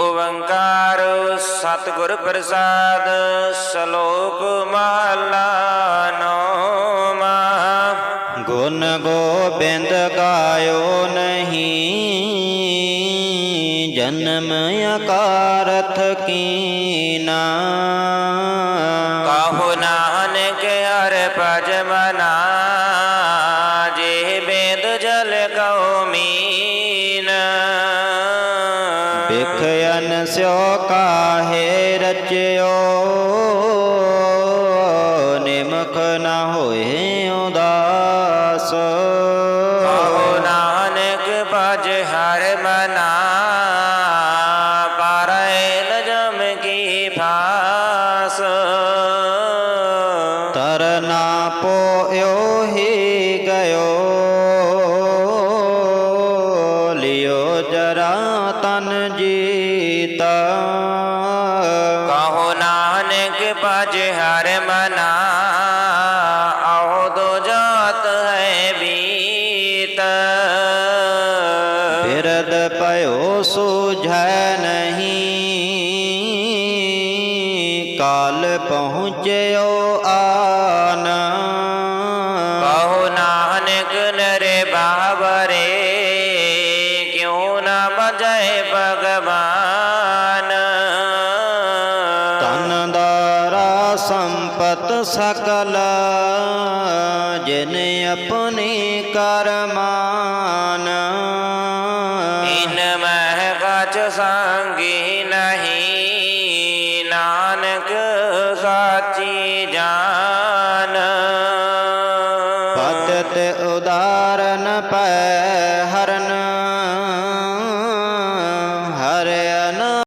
ਓੰਕਾਰ ਸਤਿਗੁਰ ਪ੍ਰਸਾਦ ਸ਼ਲੋਕ ਮਹਲਾ ਨੌਮਾ। ਗੁਣ ਗੋਬਿੰਦ ਗਾਇਓ ਨਹੀਂ ਜਨਮ ਅਕਾਰਥ ਕੀਨਾ। ਕਾਹੋ ਨਾਨਕ ਹਰ ਭਜ ਮਨਾ ਬਿਖਯਨ ਸਿਓ ਕਾਹੇ ਰਚਿਓ ਨਿਮਖ ਨ ਹੋਏ ਉਦਾਸ ਕਾਹੋ ਨਾਨਕ ਭਜ ਹਰ ਮਨਾ ਪਾਰੈ ਨ ਜਮ ਕੀ ਫਾਸ। ਤਰਨਾ ਪੋਇਓ ਹੀ ਗਇਓ ਲਿਓ ਜਰਾ ਤਨ ਜੀਤਾ ਕਹੋ ਨਾਨਕ ਭਜ ਹਰ ਮਨਾ ਆਓ ਦੋ ਜਾਤ ਹੈ ਬੀਤ। ਬਿਰਦ ਪਇਓ ਸੁਝੈ ਨਹੀਂ ਕਾਲ ਪਹੁੰਚਿਓ ਆਨ। ਸੰਪਤ ਸਕਲ ਜਿਨ ਆਪਣੀ ਕਰਮਾਨ ਇਨ ਮਹਿ ਕਛ ਸੰਗੀ ਨਹੀਂ ਨਾਨਕ ਸਾਚੀ ਜਾਨ। ਪਤਿਤ ਉਦਾਰਨ ਪੈ ਹਰਨ।